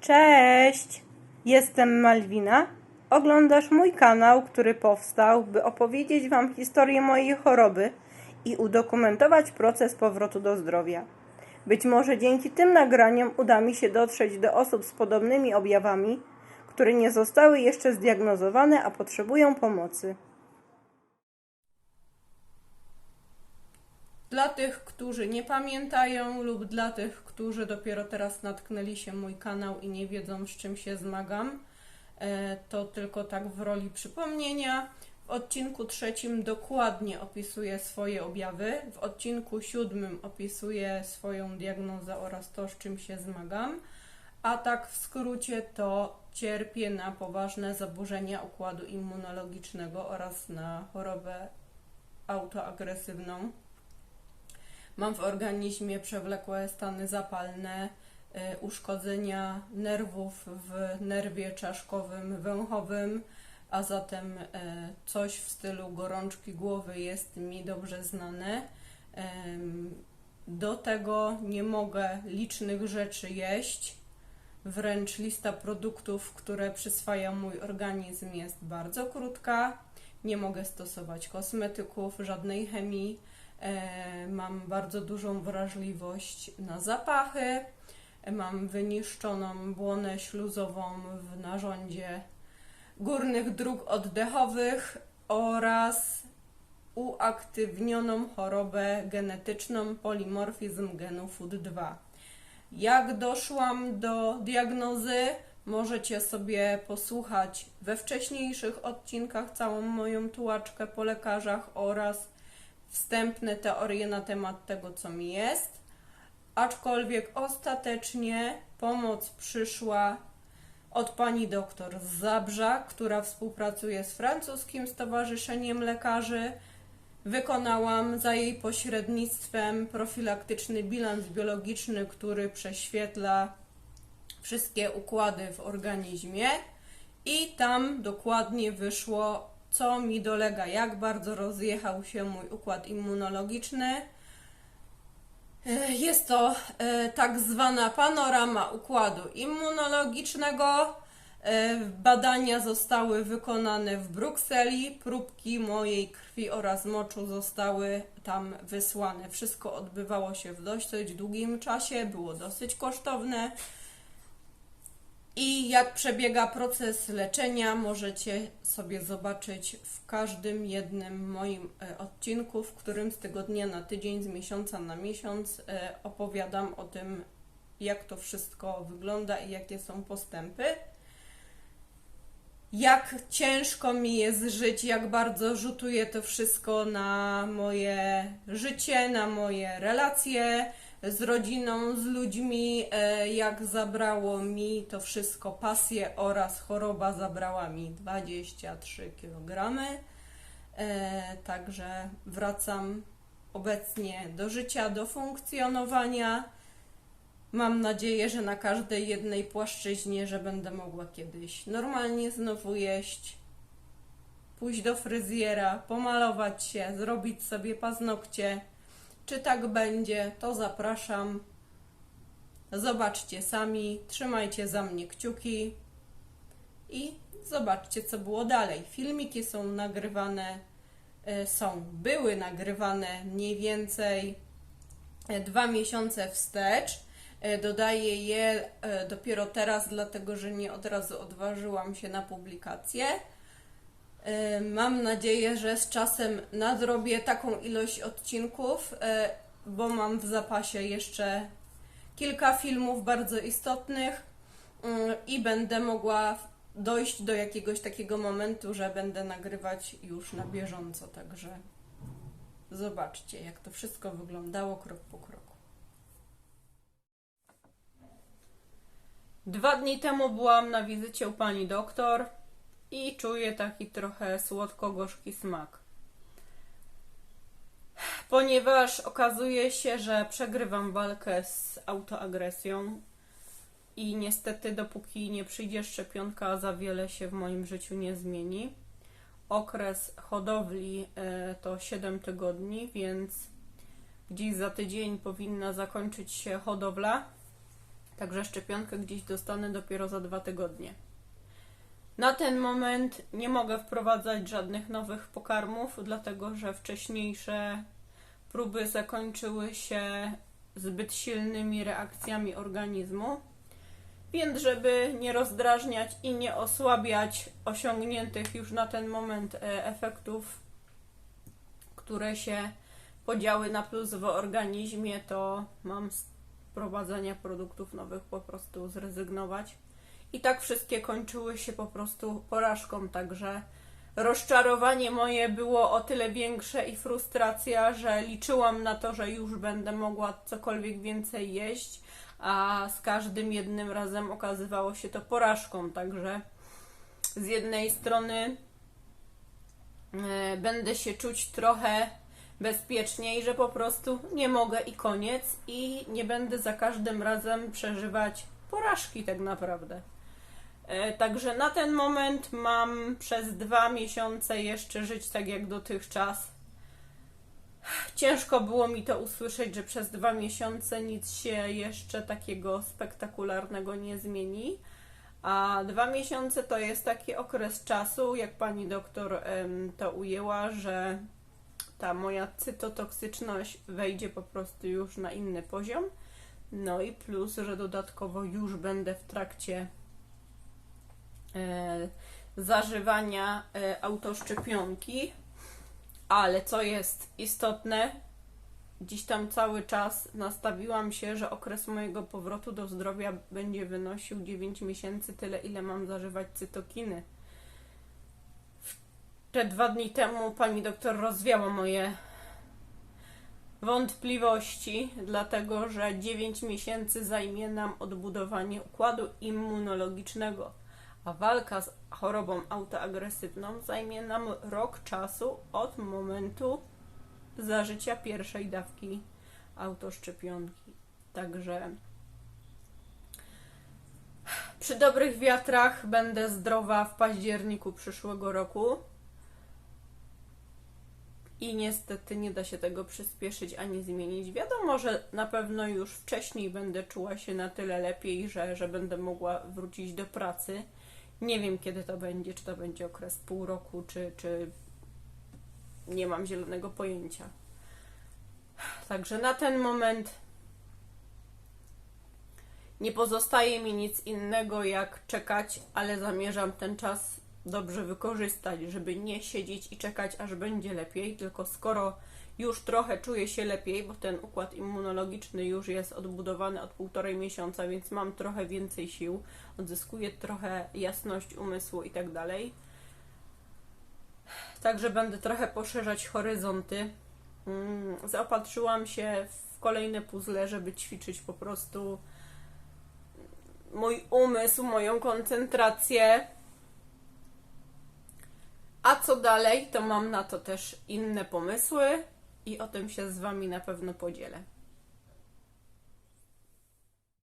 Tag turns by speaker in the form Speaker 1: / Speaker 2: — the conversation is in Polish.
Speaker 1: Cześć! Jestem Malwina. Oglądasz mój kanał, który powstał, by opowiedzieć Wam historię mojej choroby i udokumentować proces powrotu do zdrowia. Być może dzięki tym nagraniom uda mi się dotrzeć do osób z podobnymi objawami, które nie zostały jeszcze zdiagnozowane, a potrzebują pomocy. Dla tych, którzy nie pamiętają, lub dla tych, którzy dopiero teraz natknęli się mój kanał i nie wiedzą, z czym się zmagam, e, to tylko tak w roli przypomnienia. W odcinku trzecim dokładnie opisuję swoje objawy, w odcinku siódmym opisuję swoją diagnozę oraz to, z czym się zmagam, a tak w skrócie to cierpię na poważne zaburzenia układu immunologicznego oraz na chorobę autoagresywną. Mam w organizmie przewlekłe stany zapalne, y, uszkodzenia nerwów w nerwie czaszkowym, węchowym, a zatem y, coś w stylu gorączki głowy jest mi dobrze znane. Do tego nie mogę licznych rzeczy jeść. Wręcz lista produktów, które przyswaja mój organizm, jest bardzo krótka. Nie mogę stosować kosmetyków, żadnej chemii. E, Mam bardzo dużą wrażliwość na zapachy. Mam wyniszczoną błonę śluzową w narządzie górnych dróg oddechowych oraz uaktywnioną chorobę genetyczną polimorfizm genu FUD2. Jak doszłam do diagnozy, możecie sobie posłuchać we wcześniejszych odcinkach całą moją tułaczkę po lekarzach oraz wstępne teorie na temat tego, co mi jest. Aczkolwiek ostatecznie pomoc przyszła od pani doktor z Zabrza, która współpracuje z francuskim Stowarzyszeniem Lekarzy. Wykonałam za jej pośrednictwem profilaktyczny bilans biologiczny, który prześwietla wszystkie układy w organizmie i tam dokładnie wyszło, co mi dolega, jak bardzo rozjechał się mój układ immunologiczny. E, Jest to e, tak zwana panorama układu immunologicznego. E, Badania zostały wykonane w Brukseli, próbki mojej krwi oraz moczu zostały tam wysłane. Wszystko odbywało się w dosyć długim czasie, było dosyć kosztowne. I jak przebiega proces leczenia, możecie sobie zobaczyć w każdym jednym moim e, odcinku, w którym z tygodnia na tydzień, z miesiąca na miesiąc e, opowiadam o tym, jak to wszystko wygląda i jakie są postępy. Jak ciężko mi jest żyć, jak bardzo rzutuje to wszystko na moje życie, na moje relacje z rodziną, z ludźmi, e, jak zabrało mi to wszystko pasję oraz choroba zabrała mi 23 kg. E, Także wracam obecnie do życia, do funkcjonowania. Mam nadzieję, że na każdej jednej płaszczyźnie, że będę mogła kiedyś normalnie znowu jeść, pójść do fryzjera, pomalować się, zrobić sobie paznokcie. Czy tak będzie, to zapraszam. Zobaczcie sami, trzymajcie za mnie kciuki i zobaczcie, co było dalej. Filmiki są nagrywane, e, są, były nagrywane mniej więcej e, dwa miesiące wstecz. E, Dodaję je dopiero teraz, dlatego że nie od razu odważyłam się na publikację. E, Mam nadzieję, że z czasem nadrobię taką ilość odcinków, e, bo mam w zapasie jeszcze kilka filmów bardzo istotnych mm, i będę mogła dojść do jakiegoś takiego momentu, że będę nagrywać już na bieżąco. Także zobaczcie, jak to wszystko wyglądało krok po kroku. Dwa dni temu byłam na wizycie u pani doktor i czuję taki trochę słodko-gorzki smak. Ponieważ okazuje się, że przegrywam walkę z autoagresją i niestety dopóki nie przyjdzie szczepionka, za wiele się w moim życiu nie zmieni. Okres hodowli e, to 7 tygodni, więc gdzieś za tydzień powinna zakończyć się hodowla. Także szczepionkę gdzieś dostanę dopiero za dwa tygodnie. Na ten moment nie mogę wprowadzać żadnych nowych pokarmów, dlatego że wcześniejsze próby zakończyły się zbyt silnymi reakcjami organizmu. Więc, żeby nie rozdrażniać i nie osłabiać osiągniętych już na ten moment e, efektów, które się podziały na plus w organizmie, to mam z wprowadzenia produktów nowych po prostu zrezygnować. I tak wszystkie kończyły się po prostu porażką, także rozczarowanie moje było o tyle większe i frustracja, że liczyłam na to, że już będę mogła cokolwiek więcej jeść, a z każdym jednym razem okazywało się to porażką, także z jednej strony e, będę się czuć trochę bezpieczniej, że po prostu nie mogę i koniec i nie będę za każdym razem przeżywać porażki tak naprawdę. E, Także na ten moment mam przez dwa miesiące jeszcze żyć tak jak dotychczas. Ciężko było mi to usłyszeć, że przez dwa miesiące nic się jeszcze takiego spektakularnego nie zmieni. A dwa miesiące to jest taki okres czasu, jak pani doktor to ujęła, że ta moja cytotoksyczność wejdzie po prostu już na inny poziom. No i plus, że dodatkowo już będę w trakcie zażywania e, autoszczepionki. Ale co jest istotne, dziś tam cały czas nastawiłam się, że okres mojego powrotu do zdrowia będzie wynosił 9 miesięcy, tyle ile mam zażywać cytokiny. Te dwa dni temu pani doktor rozwiała moje wątpliwości, dlatego że 9 miesięcy zajmie nam odbudowanie układu immunologicznego, a walka z chorobą autoagresywną zajmie nam rok czasu od momentu zażycia pierwszej dawki autoszczepionki. Także przy dobrych wiatrach będę zdrowa w październiku przyszłego roku. I niestety nie da się tego przyspieszyć ani zmienić. Wiadomo, że na pewno już wcześniej będę czuła się na tyle lepiej, że, że będę mogła wrócić do pracy. Nie wiem kiedy to będzie, czy to będzie okres pół roku, czy, czy nie mam zielonego pojęcia. Także na ten moment nie pozostaje mi nic innego jak czekać, ale zamierzam ten czas dobrze wykorzystać, żeby nie siedzieć i czekać, aż będzie lepiej, tylko skoro już trochę czuję się lepiej, bo ten układ immunologiczny już jest odbudowany od półtorej miesiąca, więc mam trochę więcej sił, odzyskuję trochę jasność umysłu i tak dalej. Także będę trochę poszerzać horyzonty. Mm, Zaopatrzyłam się w kolejne puzzle, żeby ćwiczyć po prostu mój umysł, moją koncentrację. A co dalej, to mam na to też inne pomysły i o tym się z Wami na pewno podzielę.